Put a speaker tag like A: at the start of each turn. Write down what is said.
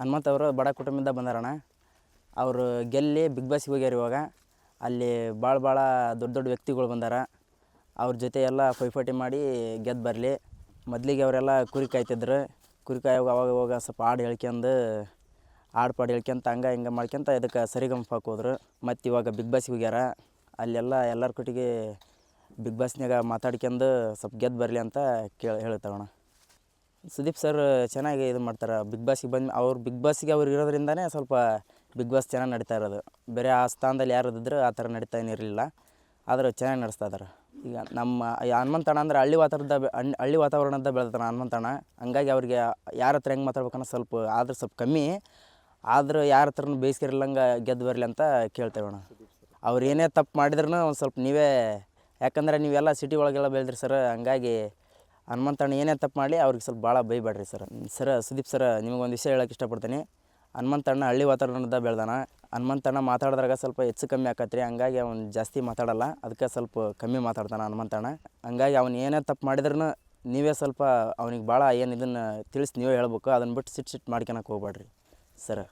A: ಹನುಮಂತ್ ಅವರು ಬಡ ಕುಟುಂಬದಿಂದ ಬಂದಾರಣ ಅವರು ಗೆಲ್ಲಿ ಬಿಗ್ ಬಾಸ್ಗೆ ಹೋಗ್ಯಾರ ಇವಾಗ. ಅಲ್ಲಿ ಭಾಳ ಭಾಳ ದೊಡ್ಡ ದೊಡ್ಡ ವ್ಯಕ್ತಿಗಳು ಬಂದಾರ. ಅವ್ರ ಜೊತೆ ಎಲ್ಲ ಪೈಪೋಟಿ ಮಾಡಿ ಗೆದ್ದು ಬರಲಿ. ಮೊದಲಿಗೆ ಅವರೆಲ್ಲ ಕುರಿ ಕಾಯ್ತಿದ್ರು. ಕುರಿ ಕಾಯುವಾಗ ಅವಾಗ ಅವಾಗ ಸ್ವಲ್ಪ ಹಾಡು ಹೇಳ್ಕೊಂಡು ಹಾಡು ಪಾಡು ಹೇಳ್ಕೊಂತ ಹಂಗೆ ಹಿಂಗೆ ಮಾಡ್ಕೊಂತ ಇದಕ್ಕೆ ಸರಿಗಮಪಕ್ಕೆ ಹೋದ್ರು ಮತ್ತು ಇವಾಗ ಬಿಗ್ ಬಾಸ್ಗೆ ಹೋಗ್ಯಾರ. ಅಲ್ಲೆಲ್ಲ ಎಲ್ಲರ ಕೊಟ್ಟಿಗೆ ಬಿಗ್ ಬಾಸ್ನಾಗ ಮಾತಾಡ್ಕೊಂಡು ಸ್ವಲ್ಪ ಗೆದ್ದು ಬರಲಿ ಅಂತ ಕೇಳಿ ಹೇಳ್ತಾವಣ್ಣ ಸುದೀಪ್ ಸರ್ ಚೆನ್ನಾಗಿ ಇದು ಮಾಡ್ತಾರೆ. ಬಿಗ್ ಬಾಸಿಗೆ ಬಂದು ಅವ್ರು ಬಿಗ್ ಬಾಸಿಗೆ ಅವ್ರು ಇರೋದ್ರಿಂದನೇ ಸ್ವಲ್ಪ ಬಿಗ್ ಬಾಸ್ ಚೆನ್ನಾಗಿ ನಡೀತಾ ಇರೋದು. ಬೇರೆ ಆ ಸ್ಥಾನದಲ್ಲಿ ಯಾರು ಇದ್ದಿದ್ರೆ ಆ ಥರ ನಡೀತಾ ಏನಿರಲಿಲ್ಲ ಆದ್ರೆ ಚೆನ್ನಾಗಿ ನಡೆಸ್ತಾ ಇದ್ದಾರೆ ಈಗ ನಮ್ಮ ಈ ಹನುಮಂತಣ್ಣ ಅಂದರೆ ಹಳ್ಳಿ ವಾತಾವರಣದ ಹಳ್ಳಿ ವಾತಾವರಣದ ಬೆಳೆದಾನ ಹನುಮಂತಣ್ಣ ಹಂಗಾಗಿ ಅವ್ರಿಗೆ ಯಾರ ಹತ್ರ ಹೆಂಗೆ ಮಾತಾಡ್ಬೇಕನ್ನೋ ಸ್ವಲ್ಪ ಆದ್ರೆ ಸ್ವಲ್ಪ ಕಮ್ಮಿ. ಆದ್ರೆ ಯಾರ ಹತ್ರನೂ ಬೇಯಿಸ್ಕಿರಲಂಗೆ ಗೆದ್ದು ಬರಲಿ ಅಂತ ಕೇಳ್ತೇವಣ್ಣ ಅವ್ರು ಏನೇ ತಪ್ಪು ಮಾಡಿದ್ರೂ ಒಂದು ಸ್ವಲ್ಪ ನೀವೇ ಯಾಕಂದ್ರೆ ನೀವೆಲ್ಲ ಸಿಟಿ ಒಳಗೆಲ್ಲ ಬೆಳೆದ್ರಿ ಸರ್. ಹಂಗಾಗಿ ಹನುಮಂತಣ್ಣ ಏನೇ ತಪ್ಪು ಮಾಡಲಿ, ಅವ್ರಿಗೆ ಸ್ವಲ್ಪ ಭಾಳ ಬೈಬೇಡ್ರಿ ಸರ್. ಸರ್, ಸುದೀಪ್ ಸರ್ ನಿಮಗೊಂದು ವಿಷಯ ಹೇಳಕ್ಕೆ ಇಷ್ಟಪಡ್ತೀನಿ. ಹನುಮಂತಣ್ಣ ಹಳ್ಳಿ ವಾತಾವರಣದ ಬೆಳ್ದಾನ. ಹನುಮಂತಣ್ಣ ಮಾತಾಡಿದ್ರಾಗ ಸ್ವಲ್ಪ ಹೆಚ್ಚು ಕಮ್ಮಿ ಆಕತ್ರಿ. ಹಂಗಾಗಿ ಅವ್ನು ಜಾಸ್ತಿ ಮಾತಾಡಲ್ಲ. ಅದಕ್ಕೆ ಸ್ವಲ್ಪ ಕಮ್ಮಿ ಮಾತಾಡ್ತಾನೆ ಹನುಮಂತಣ್ಣ. ಹಂಗಾಗಿ ಅವ್ನು ಏನೇ ತಪ್ಪು ಮಾಡಿದ್ರೂ ನೀವೇ ಸ್ವಲ್ಪ ಅವ್ನಿಗೆ ಭಾಳ ಏನು ಇದನ್ನು ತಿಳಿಸಿ ನೀವೇ ಹೇಳ್ಬೇಕು. ಅದನ್ನು ಬಿಟ್ಟು ಸಿಟ್ಟು ಸಿಟ್ಟು ಮಾಡ್ಕೊಳಕ್ಕೆ ಹೋಗ್ಬೇಡ್ರಿ ಸರ್.